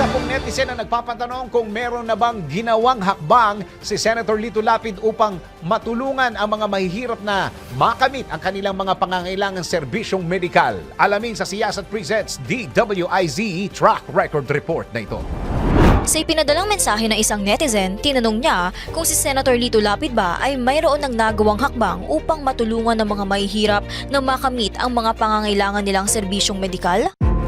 Isa pong netizen na nagpapatanong kung meron na bang ginawang hakbang si Senator Lito Lapid upang matulungan ang mga mahihirap na makamit ang kanilang mga pangangailangang serbisyong medikal. Alamin sa Siyasat Presents DWIZ Track Record Report na ito. Sa ipinadalang mensahe ng isang netizen, tinanong niya kung si Senator Lito Lapid ba ay mayroon ng nagawang hakbang upang matulungan ng mga mahihirap na makamit ang mga pangangailangan nilang serbisyong medikal?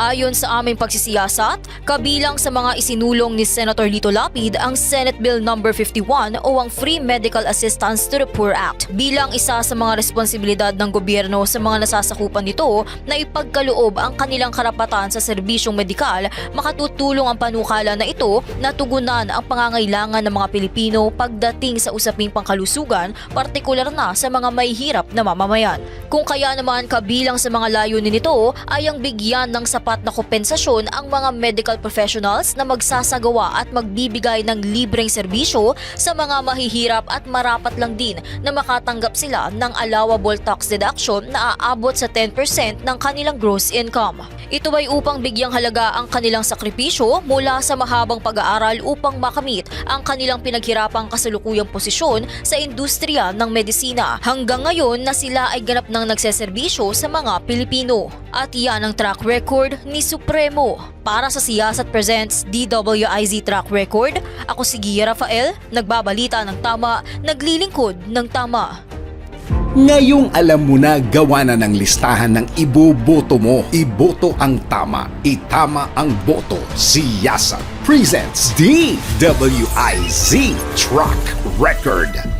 Ayon sa aming pagsisiyasat, kabilang sa mga isinulong ni Senator Lito Lapid ang Senate Bill No. 51 o ang Free Medical Assistance to the Poor Act bilang isa sa mga responsibilidad ng gobyerno sa mga nasasakupan nito na ipagkaloob ang kanilang karapatan sa serbisyong medikal, makatutulong ang panukala na ito na tugunan ang pangangailangan ng mga Pilipino pagdating sa usaping pangkalusugan, partikular na sa mga may hirap na mamamayan. Kung kaya naman kabilang sa mga layunin nito ay ang bigyan ng sapat na kompensasyon ang mga medical professionals na magsasagawa at magbibigay ng libreng serbisyo sa mga mahihirap at marapat lang din na makatanggap sila ng allowable tax deduction na aabot sa 10% ng kanilang gross income. Ito ay upang bigyang halaga ang kanilang sakripisyo mula sa mahabang pag-aaral upang makamit ang kanilang pinaghirapang kasalukuyang posisyon sa industriya ng medisina. Hanggang ngayon na sila ay ganap ng nagseserbisyo sa mga Pilipino. At yan ang track record ni Supremo. Para sa Siyasat Presents DWIZ Track Record, ako si Gia Rafael, nagbabalita ng tama, naglilingkod ng tama. Ngayong alam mo na gawa na ng listahan ng iboboto mo. Iboto ang tama, itama ang boto. Siyasat presents DWIZ Track Record.